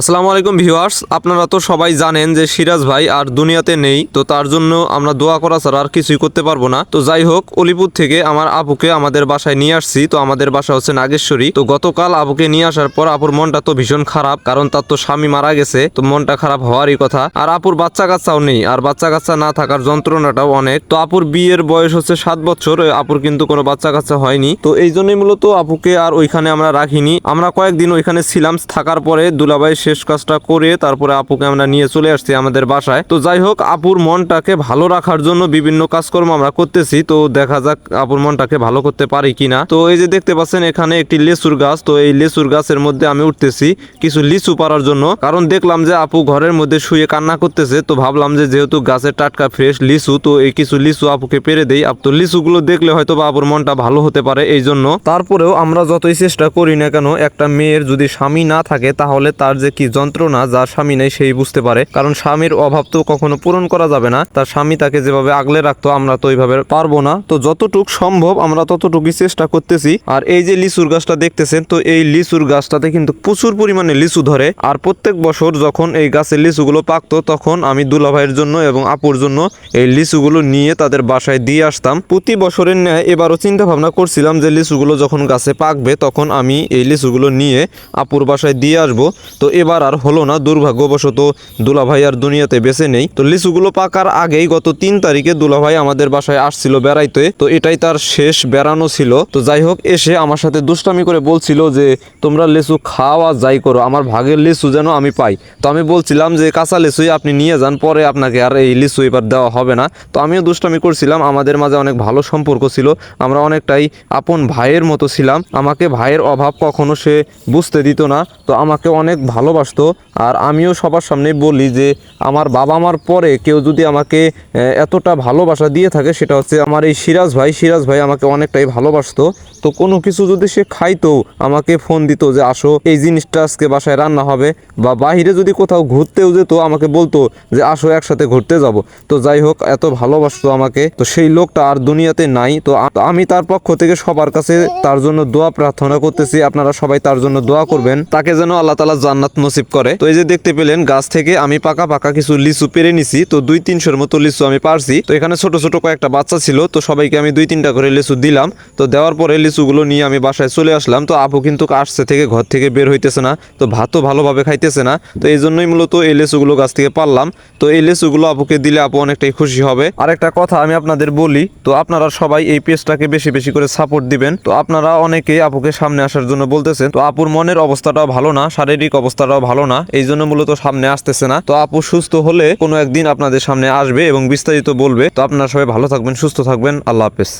আসসালামু আলাইকুম ভিউয়ার্স, আপনারা তো সবাই জানেন যে সিরাজ ভাই আর দুনিয়াতে নেই, তো তার জন্য আমরা দোয়া করা ছাড়া আর কিছুই করতে পারব না। তো যাই হোক, অলিপুর থেকে আমার আপুকে আমাদের বাসায় নিয়ে আসছি, তো আমাদের বাসা হচ্ছে নাগেশ্বরী। তো গতকাল আপুকে নিয়ে আসার পর আপুর মনটা তো ভীষণ খারাপ, কারণ তার তো স্বামী মারা গেছে, তো মনটা খারাপ হওয়ারই কথা। আর আপুর বাচ্চা কাচ্চাও নেই, আর বাচ্চা কাচ্চা না থাকার যন্ত্রণাটাও অনেক। তো আপুর বিয়ের বয়স হচ্ছে সাত বছর আপুর কিন্তু কোনো বাচ্চা কাচ্চা হয়নি। তো এই জন্যই মূলত আপুকে আর ওইখানে আমরা রাখিনি। আমরা কয়েকদিন ওইখানে ছিলাম, থাকার পরে দুলাভাই শেষ কাজটা করে তারপরে আপুকে আমরা নিয়ে চলে আসছি আমাদের বাসায়। তো যাই হোক, আপুর মনটাকে ভালো রাখার জন্য বিভিন্ন কাজকর্ম আমরা করতেছি। তো দেখা যাক আপুর মনটাকে ভালো করতে পারি কিনা। তো এই যে দেখতে পাচ্ছেন, এখানে একটি লেচুর গাছ। তো এই লেচুর গাছের মধ্যে আমি উঠতেছি কিছু লিচু পারার জন্য। কারণ দেখলাম যে আপু ঘরের মধ্যে শুয়ে কান্না করতেছে। তো ভাবলাম যে যেহেতু গাছের টাটকা ফ্রেশ লিচু, তো এই কিছু লিচু আপুকে পেরে দেই। আপ তো লিচুগুলো দেখলে হয়তো বা আপুর মনটা ভালো হতে পারে এই জন্য। তারপরেও আমরা যতই চেষ্টা করি না কেন, একটা মেয়ের যদি স্বামী না থাকে, তাহলে তার যে কি যন্ত্রণা যার স্বামী নেই সেই বুঝতে পারে। কারণ স্বামীর অভাব তো কখনো পূরণ করা যাবে না। তার স্বামী তাকে যেভাবে আগলে রাখতো, আমরা তো ওইভাবে পারব না। তো যতটুক সম্ভব আমরা ততটুকুই চেষ্টা করতেছি। আর এই যে লিচুর গাছটা দেখতেছেন, তো এই লিচুর গাছটাতে কিন্তু প্রচুর পরিমাণে লিচু ধরে। আর প্রত্যেক বছর যখন এই গাছের লিচুগুলো পাকতো, তখন আমি দুলাভাইয়ের জন্য এবং আপুর জন্য এই লিচুগুলো নিয়ে তাদের বাসায় দিয়ে আসতাম। প্রতি বছরের ন্যায় এবারও চিন্তা ভাবনা করছিলাম যে লিচুগুলো যখন গাছে পাকবে, তখন আমি এই লিচুগুলো নিয়ে আপুর বাসায় দিয়ে আসব। তো এবার আর হলো না, দুর্ভাগ্যবশত দুলাভাই আর দুনিয়াতে বেঁচে নেই। তো লিচুগুলো পাকার আগেই গত তিন তারিখে দুলাভাই আমাদের বাসায় আসছিল বেড়াইতে। তো এটাই তার শেষ বেড়ানো ছিল। তো যাই হোক, এসে আমার সাথে দুষ্টামি করে বলছিল যে, তোমরা লিচু খাওয়া যাই করো, আমার ভাগের লিচু যেন আমি পাই। তো আমি বলছিলাম যে, কাঁচা লিচুই আপনি নিয়ে যান, পরে আপনাকে আর এই লিচু এবার দেওয়া হবে না। তো আমিও দুষ্টামি করছিলাম, আমাদের মাঝে অনেক ভালো সম্পর্ক ছিল, আমরা অনেকটাই আপন ভাইয়ের মতো ছিলাম। আমাকে ভাইয়ের অভাব কখনো সে বুঝতে দিত না। তো আমাকে অনেক ভালোবাসতো। আর আমিও সবার সামনে বলি যে, আমার বাবা মার পরে কেউ যদি আমাকে এতটা ভালোবাসা দিয়ে থাকে, সেটা হচ্ছে আমার এই সিরাজ ভাই। সিরাজ ভাই আমাকে অনেকটাই ভালোবাসতো। তো কোনো কিছু যদি সে খাইতো, আমাকে ফোন দিত যে, আসো, এই জিনিসটা আজকে বাসায় রান্না হবে। বা বাইরে যদি কোথাও ঘুরতেও যেত, আমাকে বলতো যে, আসো, একসাথে ঘুরতে যাব। তো যাই হোক, এত ভালোবাসতো আমাকে। তো সেই লোকটা আর দুনিয়াতে নাই। তো আমি তার পক্ষ থেকে সবার কাছে তার জন্য দোয়া প্রার্থনা করতেছি। আপনারা সবাই তার জন্য দোয়া করবেন। তাকে যেন আল্লাহ তালা জান্নাত নসিব করে। তো এই যে দেখতে পেলেন, গাছ থেকে আমি পাকা পাকা কিছু লিচু পেরে নিছি। তো দুই তিনশোর মতো লিচু আমি পারছি। তো এখানে ছোট ছোট কয়েকটা বাচ্চা ছিল। তো সবাইকে আমি দুই তিনটা করে লিচু দিলাম। তো দেওয়ার পরে লিচুগুলো নিয়ে আমি বাসায় চলে আসলাম। তো আপু কিন্তু আসছে থেকে ঘর থেকে বের হইতেছে না। তো ভাতও ভালোভাবে খাইতেছে না। তো এই জন্যই মূলত এই লিচুগুলো গাছ থেকে পারলাম। তো এই লিচুগুলো আপুকে দিলে আপু অনেকটাই খুশি হবে। আর একটা কথা আমি আপনাদের বলি, তো আপনারা সবাই এই পেজটাকে বেশি বেশি করে সাপোর্ট দিবেন। তো আপনারা অনেকেই আপুকে সামনে আসার জন্য বলতেছেন, তো আপুর মনের অবস্থাটাও ভালো না, শারীরিক অবস্থাটাও ভালো না, এই জন্য মূলত সামনে আসতেছে না। তো আপু সুস্থ হলে কোনো একদিন আপনাদের সামনে আসবে এবং বিস্তারিত বলবে। তো আপনারা সবাই ভালো থাকবেন, সুস্থ থাকবেন। আল্লাহ হাফেজ।